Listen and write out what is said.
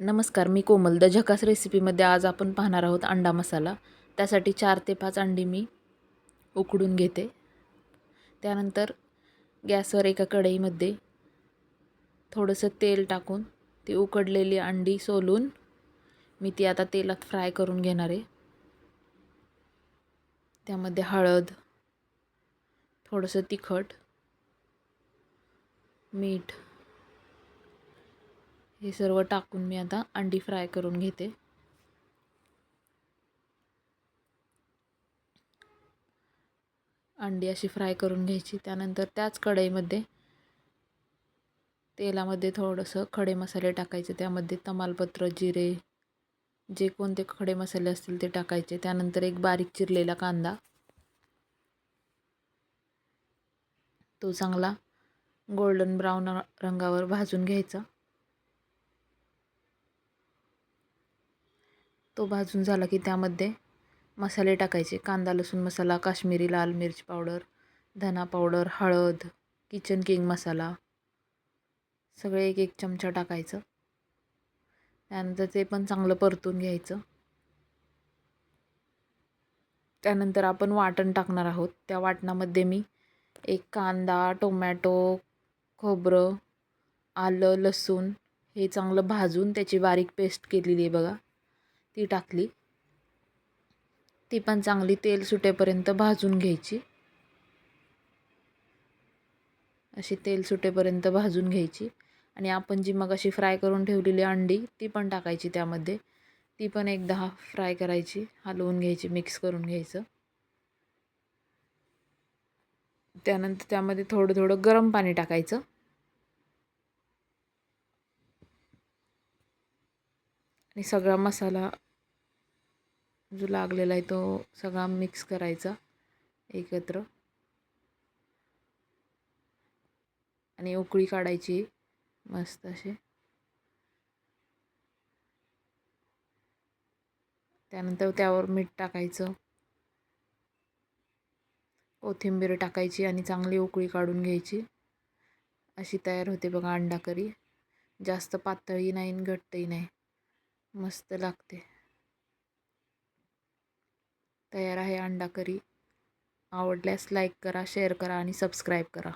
नमस्कार मी कोमल. द झकास रेसिपीमध्ये आज आपण पाहणार आहोत अंडा मसाला. त्यासाठी चार ते पाच अंडी मी उकडून घेते. त्यानंतर गॅसवर एका कढईमध्ये थोडंसं तेल टाकून ती उकडलेली अंडी सोलून मी ती आता तेलात फ्राय करून घेणार आहे. त्यामध्ये हळद थोडंसं तिखट मीठ हे सर्व टाकून मी आता अंडी फ्राय करून घेते. अंडी अशी फ्राय करून घ्यायची. त्यानंतर त्याच कढईमध्ये तेलामध्ये थोडंसं खडे मसाले टाकायचे. त्यामध्ये तमालपत्र जिरे जे कोणते खडे मसाले असतील ते टाकायचे. त्यानंतर एक बारीक चिरलेला कांदा. तो चांगला गोल्डन ब्राऊन रंगावर भाजून घ्यायचा. तो भाजून झाला की त्यामध्ये मसाले टाकायचे. कांदा लसूण मसाला काश्मीरी लाल मिरची पावडर धना पावडर हळद किचन किंग मसाला सगळे एक एक चमचा टाकायचं. त्यानंतर ते पण चांगलं परतून घ्यायचं. त्यानंतर आपण वाटण टाकणार आहोत. त्या वाटणामध्ये मी एक कांदा टोमॅटो खोबरं आलं लसूण हे चांगलं भाजून त्याची बारीक पेस्ट केलेली आहे बघा. ती टाकली. ती पण चांगली तेल सुटेपर्यंत भाजून घ्यायची. अशी तेल सुटेपर्यंत भाजून घ्यायची. आणि आपण जी मग अशी फ्राय करून ठेवलेली अंडी ती पण टाकायची त्यामध्ये. ती पण एकदा फ्राय करायची हलवून घ्यायची मिक्स करून घ्यायचं. त्यानंतर त्यामध्ये थोडं थोडं गरम पाणी टाकायचं. आणि सगळा मसाला जो लागलेला आहे तो सगळा मिक्स करायचा एकत्र. आणि उकळी काढायची मस्त असे त्यानंतर त्यावर मीठ टाकायचं. कोथिंबीर टाकायची आणि चांगली उकळी काढून घ्यायची. अशी तयार होते बघा अंडा करी जास्त पातळी नाही घट्टही नाही. मस्त लागते. तयार आहे अंडा करी आवडल्यास लाईक करा शेअर करा आणि सबस्क्राईब करा.